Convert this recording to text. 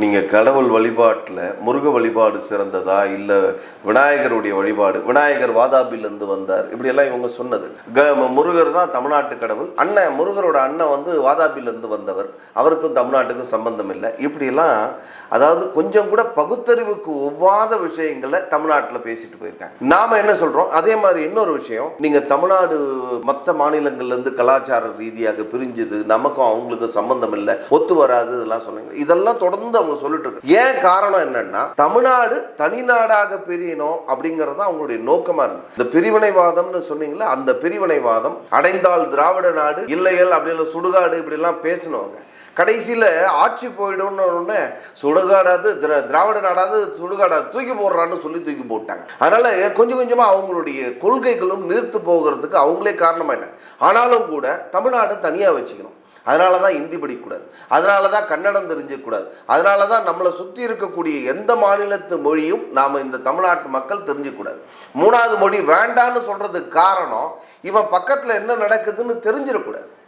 நீங்கள் கடவுள் வழிபாட்டில் முருக வழிபாடு சிறந்ததா? இல்லை விநாயகருடைய வழிபாடு? விநாயகர் வாதாபிலேருந்து வந்தார். இப்படியெல்லாம் இவங்க சொன்னது. க முருகர் தான் தமிழ்நாட்டு கடவுள். அண்ணன் முருகரோட அண்ணன் வந்து வாதாபிலேருந்து வந்தவர். அவருக்கும் தமிழ்நாட்டுக்கும் சம்பந்தம் இல்லை. இப்படியெல்லாம் அதாவது கொஞ்சம் கூட பகுத்தறிவுக்கு ஒவ்வாத விஷயங்களை தமிழ்நாட்டில் பேசிட்டு போயிருக்காங்க. நாம என்ன சொல்றோம்? அதே மாதிரி இன்னொரு விஷயம். நீங்க தமிழ்நாடு மற்ற மாநிலங்கள்லேருந்து கலாச்சார ரீதியாக பிரிஞ்சுது நமக்கும் அவங்களுக்கும் சம்பந்தம் இல்லை ஒத்து வராது இதெல்லாம் சொன்னீங்க. இதெல்லாம் தொடர்ந்து அவங்க சொல்லிட்டு இருக்கு ஏன் காரணம் என்னன்னா தமிழ்நாடு தனிநாடாக பிரியணும் அப்படிங்கிறது தான் அவங்களுடைய நோக்கமா இருக்கு இந்த பிரிவினைவாதம்னு சொன்னீங்களா அந்த பிரிவினைவாதம் அடைந்தால் திராவிட நாடு இல்லையல் அப்படி இல்லை சுடுகாடு இப்படிலாம் பேசினவங்க. கடைசியில் ஆட்சி போயிடும்னு சுடுகாடாது திரா திராவிட நாடாது சுடுகாடாது தூக்கி போடுறான்னு சொல்லி தூக்கி போட்டாங்க. அதனால் கொஞ்சம் கொஞ்சமாக அவங்களுடைய கொள்கைகளும் நீர்த்து போகிறதுக்கு அவங்களே காரணமாக என்ன? ஆனாலும் கூட தமிழ்நாடு தனியாக வச்சுக்கணும். அதனால தான் ஹிந்தி படிக்கக்கூடாது. அதனால தான் கன்னடம் தெரிஞ்சுக்கூடாது அதனால தான் நம்மளை சுற்றி இருக்கக்கூடிய எந்த மாநிலத்து மொழியும் நாம் இந்த தமிழ்நாட்டு மக்கள் தெரிஞ்சுக்கூடாது மூணாவது மொழி வேண்டான்னு சொல்கிறதுக்கு காரணம் இவன் பக்கத்தில் என்ன நடக்குதுன்னு தெரிஞ்சிடக்கூடாது.